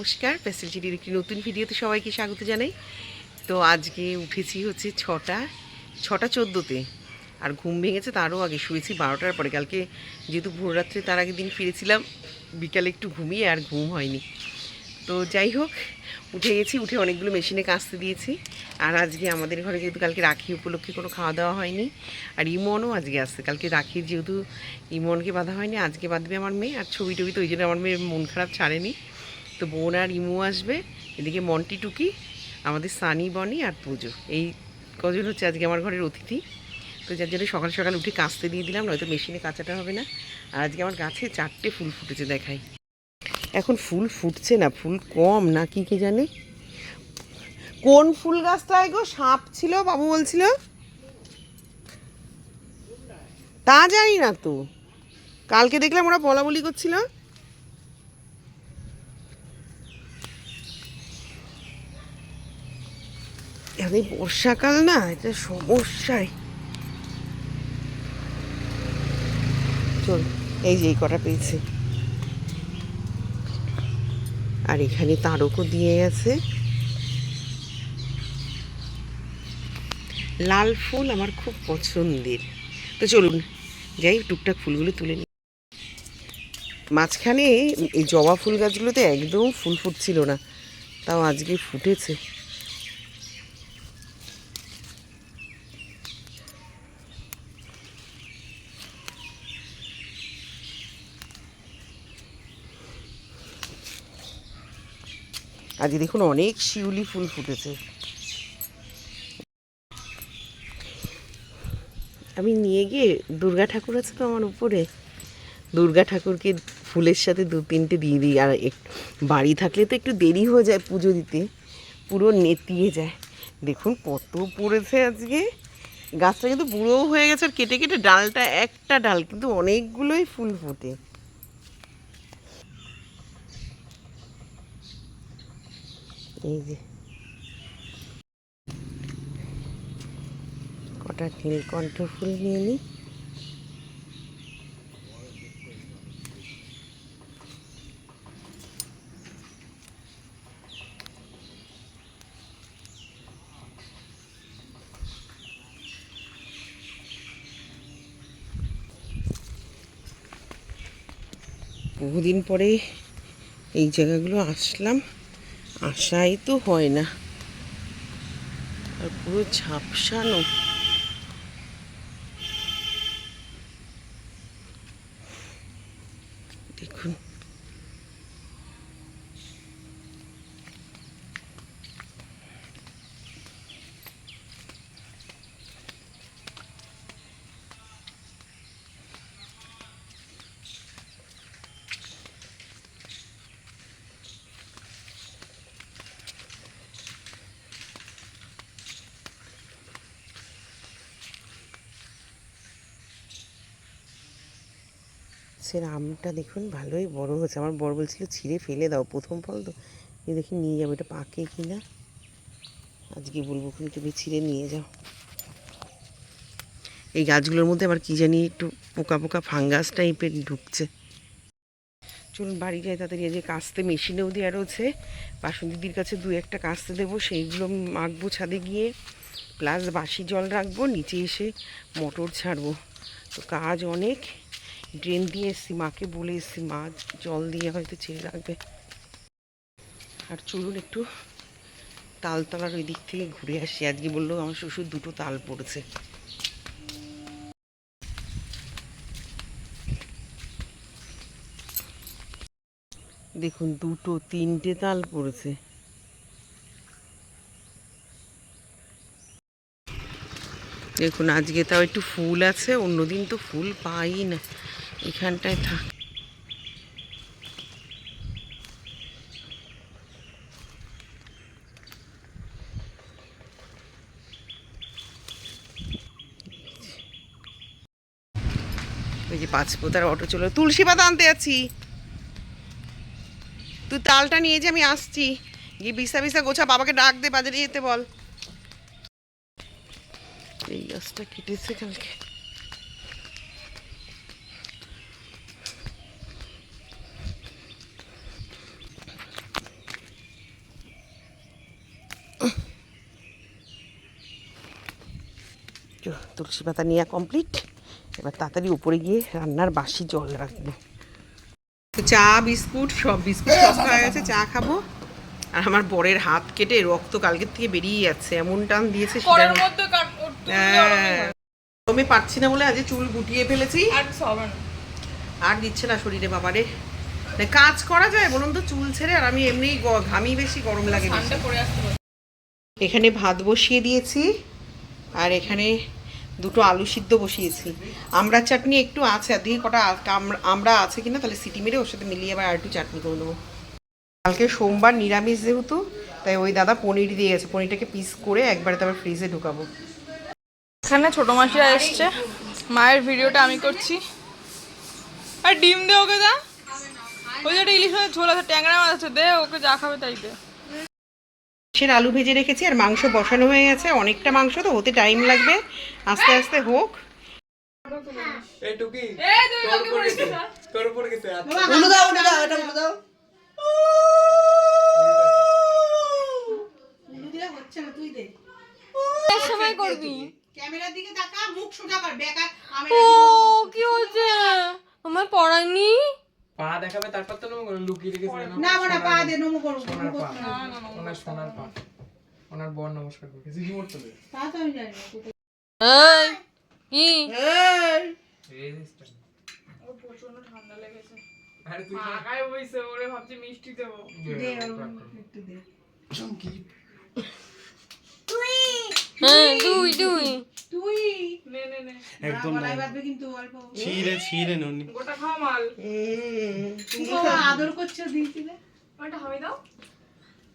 নমস্কার, পেসেল চিটির একটি নতুন ভিডিওতে সবাইকে স্বাগত জানাই। তো আজকে উঠেছি হচ্ছে ছটা ছটা চোদ্দোতে। আর ঘুম ভেঙেছে তারও আগে, শুয়েছি বারোটার পরে। কালকে যেহেতু ভোররাত্রে তার আগের দিন ফিরেছিলাম, বিকালে একটু ঘুমিয়ে আর ঘুম হয়নি। তো যাই হোক, উঠে গেছি, উঠে অনেকগুলো মেশিনে কাচতে দিয়েছি। আর আজকে আমাদের ঘরে যেহেতু কালকে রাখি উপলক্ষে কোনো খাওয়া দাওয়া হয়নি, আর ইমনও আজকে আসছে। কালকে রাখির যেহেতু ইমনকে বাঁধা হয়নি, আজকে বাঁধবে আমার মেয়ে, আর ছবি টবি তো ওই জন্য আমার মেয়ের মন খারাপ ছাড়েনি। তো বোন আর ইমু আসবে, এদিকে মন্টি টুকি, আমাদের সানি, বনি আর পুজো। এই কজন হচ্ছে আজকে আমার ঘরের অতিথি। তো যার জন্য সকাল সকাল উঠে কাচতে দিয়ে দিলাম, নয়তো মেশিনে কাচাটা হবে না। আর আজকে আমার গাছে চারটে ফুল ফুটেছে দেখাই। এখন ফুল ফুটছে না, ফুল কম না কি কে জানে? কোন ফুল গাছটায় গো? সাপ ছিল, বাবু বলছিল। তা জানি না তো। কালকে দেখলাম ওরা বলা বলি করছিল। এখন বর্ষাকাল না, এটা সমস্যায় চল, এই যে এই কটা পেয়েছে। আর এখানে তারকও দিয়ে গেছে। লাল ফুল আমার খুব পছন্দের। তো চলুন, যাই টুকটাক ফুলগুলো তুলে নিই। মাঝখানে এই জবা ফুল গাছগুলোতে একদম ফুল ফুটছিল না, তাও আজকে ফুটেছে। আজকে দেখুন অনেক শিউলি ফুল ফুটেছে। আমি নিয়ে গিয়ে দুর্গা ঠাকুর আছে তো আমার উপরে। দুর্গা ঠাকুরকে ফুলের সাথে দু তিনটে দিয়ে দিই। আর বাড়ি থাকলে তো একটু দেরি হয়ে যায় পুজো দিতে। পুরো নেতিয়ে যায়। দেখুন কত পড়েছে আজকে। গাছটা কিন্তু বুড়োও হয়ে গেছে আর কেটে কেটে ডালটা একটা ডাল, কিন্তু অনেকগুলোই ফুল ফোটে। এই যে। কটা নীলকণ্ঠ ফুল নিয়ে নিই। বহুদিন পরে এই জায়গাগুলো আসলাম। আশাই তো হয় না। আর পুরো ঝাপসানো দেখুন। সে আমটা দেখুন, ভালোই বড় হয়েছে। আমার বড় বলছিল, ছিঁড়ে ফেলে দাও প্রথম ফল তো। দেখি নিয়ে যাব, এটা পাকে কি না আজকে বলব তুমি তুমি ছিঁড়ে নিয়ে যাও। এই গাছগুলোর মধ্যে আবার কি জানি একটু পোকা পোকা ফাঙ্গাস টাইপের ঢুকছে। চলুন বাড়ি যাই এই যে কাস্তে মেশিনেও দেওয়া রয়েছে। দিদির কাছে দু একটা কাস্তে দেবো, সেইগুলো মাখবো ছাদে গিয়ে। প্লাস বাসি জল রাখব, নিচে এসে মোটর ছাড়বো। তো কাজ অনেক। ড্রেন দিয়ে এসছি, মাকে বলে এসছি, মা জল দিয়ে হয়তো ছেড়ে রাখবে। আর চলুন একটু তালতলার ওই দিক থেকে ঘুরে আসি। আজকে বলল আমার শ্বশুর দুটো তাল পড়েছে। দেখুন, দুটো, তিনটে তাল পড়েছে। দেখুন, আজকে তাও একটু ফুল আছে, অন্যদিন তো ফুল পাই না। এখানটায় থাক। ওই যে পাঁচ পোতার অটো চলো। তুলসী পাতা আনতে আছি তুই তালটা নিয়ে যে আমি আসছি। গিয়ে বিসা বিসা গোছা বাবাকে ডাক দে, বাজারে যেতে বল। এই গাছটা কেটেছে কালকে। তুলসী পাতা নেওয়া কমপ্লিট এবার তাড়াতাড়ি উপরে গিয়ে রান্নার বাসি জল রাখব। তো চা বিস্কুট সব বিস্কুট সব খাওয়া গেছে চা খাব। আর আমার বরের হাত কেটে রক্ত কালকের থেকে বেরিয়ে যাচ্ছে এমন টান দিয়েছে কাট হ্যাঁ। আমি পারছি না বলে আজ চুল গুটিয়ে ফেলেছি। আর দিচ্ছে না শরীরে বাবারে। মানে কাজ করা যায় বলুন তো চুল ছেড়ে আর আমি এমনি ঘামি বেশি গরম লাগে এখানে ভাত বসিয়ে দিয়েছি আর এখানে দুটো আলু সিদ্ধ বসিয়েছি। আমরা চাটনি একটু আছে, আর কটা আমরা আছে কিনা তাহলে সিটি মেরে ওর সাথে মিলিয়ে আবার আর একটু চাটনি করে নেব। কালকে সোমবার নিরামিষ যেহেতু, তাই ওই দাদা পনির দিয়ে গেছে। পনিরটাকে পিস করে একবারে তারপর ফ্রিজে ঢুকাবো। এখানে ছোট মাসিরা এসছে। মায়ের ভিডিওটা আমি করছি। আর ডিম দে ওকে দা। ওই যে একটা ইলিশ ঝোল আছে, ট্যাংরা মাছ আছে, দে, ওকে যা খাবে তাই দে। সে আলু ভেজে রেখেছি আর মাংস বসানো হয়ে গেছে। অনেকটা মাংস তো হতে টাইম লাগবে। আস্তে আস্তে হোক। সময় করবি? ক্যামেরার দিকে তাকা মুখ সোজা কর ও কি হচ্ছে আমার পড়ায়নি? পা দেখাবে তারপর তো নমো লুকিয়ে রেখেছে না মানে পা দে নমো করব সোনার পা ওনার সোনার পা। ওনার বর নমস্কার করবে কিছু করতে দেবে তা তো আমি জানি না এই কি রেজিস্টার প্রচণ্ড ঠান্ডা লেগেছে। আরে তুই আগায় বইছে ওরে ভাবছি মিষ্টি দেবো। একটু দে। চুমকি হ্যাঁ দুই দুই। তুই? নে নে নে। একদম গলায় বাঁধবে কিন্তু অল্প। ছিঁড়ে ছিঁড়ে নুনি। গোটা খাও মাল। তুমি তো আদর করছ দিয়েছিলে। ওটা হামি দাও।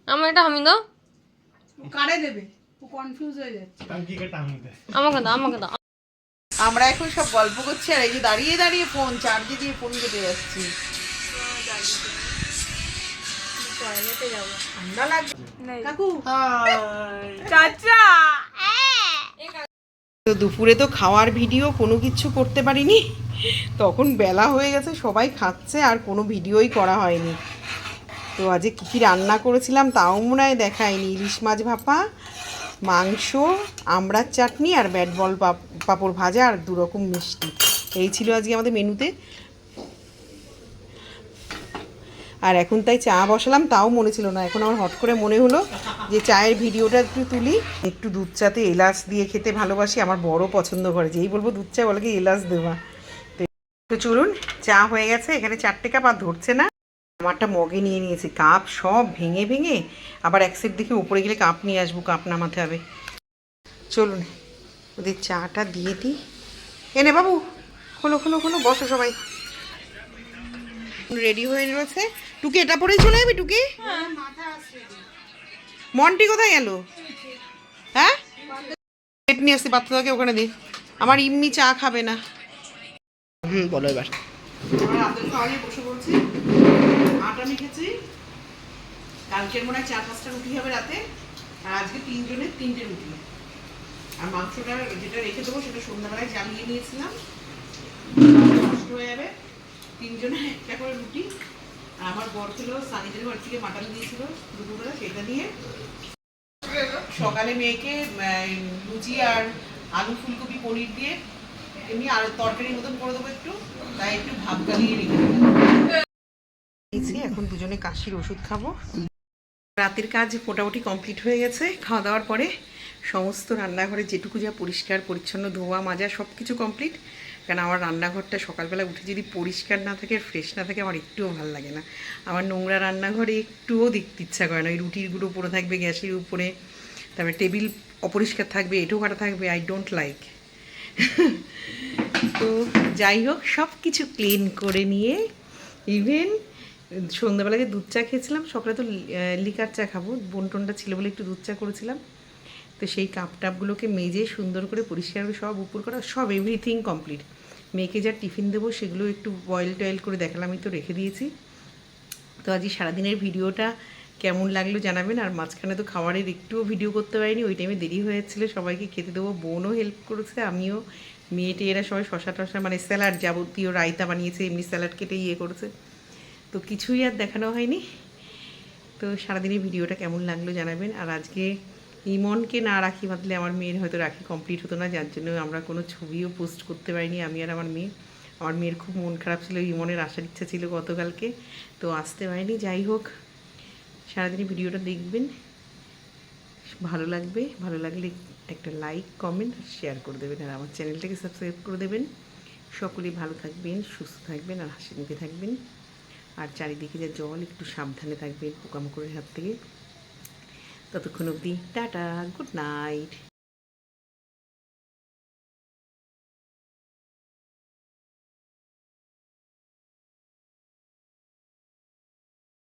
আমার এটা আমি দাও। কারে দেবে? ও কনফিউজ হয়ে যাচ্ছে। টাঙ্কি কে টাঙ্কি দে আমাকে দাও আমাকে দাও। আমরা এখন সব গল্প করছি আর এই যে দাঁড়িয়ে দাঁড়িয়ে ফোন চার্জে দিয়ে ফোন কেটে যাচ্ছি। ঠান্ডা লাগছে। কাকু। চাচা! তো দুপুরে তো খাওয়ার ভিডিও কোনো কিছু করতে পারিনি। তখন বেলা হয়ে গেছে, সবাই খাচ্ছে, আর কোনো ভিডিওই করা হয়নি। তো আজকে কী কী রান্না করেছিলাম তাও মনে হয় দেখায়নি। ইলিশ মাছ ভাপা, মাংস, আমড়ার চাটনি, আর ব্যাট বল পাপড় ভাজা, আর দুরকম মিষ্টি। এই ছিল আজকে আমাদের মেনুতে। আর এখন তাই চা বসালাম, তাও মনে ছিল না। এখন আমার হট করে মনে হলো যে চায়ের ভিডিওটা একটু তুলি। একটু দুধ চাতে এলাচ দিয়ে খেতে ভালোবাসি, আমার বড় পছন্দ করে যেই বলব দুধ চা বলে কি এলাচ দেওয়া। তো- চলুন, চা হয়ে গেছে, এখানে চারটে কাপ আর ধরছে না। আমারটা মগে নিয়ে নিয়েছি, কাপ সব ভেঙে ভেঙে। আবার এক সেট দেখে উপরে গেলে কাপ নিয়ে আসব, কাপ নামাতে হবে। চলুন, ওদের চাটা দিয়ে দিই। এনে বাবু, খোলো খোলো খোলো, বসো সবাই। রেডি হয়ে রয়েছে। টুকি এটা পরেই চলে যাবি টুকি? মন্টি কোথায় গেল? হ্যাঁ? প্লেট নিয়ে আসছি বাচ্চাদাকে ওখানে দি। আমার ইমনি চা খাবে না। হুম বলো এবার। বসে বলছি আটা মেখেছি। কালকের মনে হয় চার পাঁচটা রুটি হবে রাতে। আর আজকে তিনজনের তিনটে রুটি। আর মাংসটা যেটা রেখে দেবো সেটা সন্ধ্যাবেলায় জ্বালিয়ে নিয়েছিলাম। নষ্ট হয়ে যাবে। তিনজনে একটা করে রুটি। আর আমার বর ছিল সানিদের ঘর থেকে মাটন দিয়েছিল দুপুরবেলা, সেটা দিয়ে। সকালে মেয়েকে লুচি আর আলু ফুলকপি পনির দিয়ে এমনি আর তরকারির মতন করে দেবো একটু, তাই একটু ভাব গালিয়ে রেখে এখন দুজনে কাশির ওষুধ খাব। রাতের কাজ মোটামুটি কমপ্লিট হয়ে গেছে, খাওয়া দাওয়ার পরে সমস্ত রান্নাঘরে যেটুকু যা পরিষ্কার, পরিচ্ছন্ন, ধোয়া, মাজা সব কিছু কমপ্লিট। কারণ আমার রান্নাঘরটা সকালবেলা উঠে যদি পরিষ্কার না থাকে ফ্রেশ না থাকে, আমার একটুও ভালো লাগে না। আমার নোংরা রান্নাঘরে একটুও দেখতে ইচ্ছা করে না। ওই রুটির গুঁড়ো পড়ে থাকবে, গ্যাসের উপরে, তারপরে টেবিল অপরিষ্কার থাকবে, এঁটো কাটা থাকবে আই ডোন্ট লাইক তো যাই হোক সব কিছু ক্লিন করে নিয়ে ইভেন সন্ধ্যাবেলা যে দুধ চা খেয়েছিলাম, সকালে তো লিকার চা খাব। বন্টনটা ছিল বলে একটু দুধ চা করেছিলাম। তো সেই কাপ টাপগুলোকে মেজে সুন্দর করে পরিষ্কার করে সব উপর করা, সব এভরিথিং কমপ্লিট মেয়েকে যা টিফিন দেবো সেগুলো একটু বয়েল টয়েল করে দেখালাম তো রেখে দিয়েছি। তো আজকে সারাদিনের ভিডিওটা কেমন লাগল জানাবেন, আর মাঝখানে তো খাবারের একটুও ভিডিও করতে পারিনি, ওই টাইমে দেরি হয়ে যাচ্ছিল সবাইকে খেতে দেবো, বোনও হেল্প করেছে, আমিও মেয়ে এরা সবাই শশা টশা মানে স্যালাড যাবতীয় রায়তা বানিয়েছে, এমনি স্যালাড কেটে ইয়ে করেছে। তো কিছুই আর দেখানো হয়নি। তো সারাদিনের ভিডিওটা কেমন লাগল জানাবেন, আর আজকে ইমনকে না রাখি বাঁধলে আমার মেয়ের হয়তো রাখি কমপ্লিট হতো না, যার জন্য আমরা কোনো ছবিও পোস্ট করতে পারিনি, আমি আর আমার মেয়ে। আমার মেয়ের খুব মন খারাপ ছিল, ইমনের আসার ইচ্ছা ছিল গতকালকে, তো আসতে পারিনি। যাই হোক সারাদিন ভিডিওটা দেখবেন। ভালো লাগবে, ভালো লাগলে একটা লাইক কমেন্ট আর শেয়ার করে দেবেন, আর আমার চ্যানেলটাকে সাবস্ক্রাইব করে দেবেন। সকলেই ভালো থাকবেন, সুস্থ থাকবেন আর হাসি মুখে থাকবেন। আর চারিদিকে যা জল, একটু সাবধানে থাকবেন পোকামাকড়ের হাত থেকে। ততক্ষণ অবধি টাটা গুড নাইট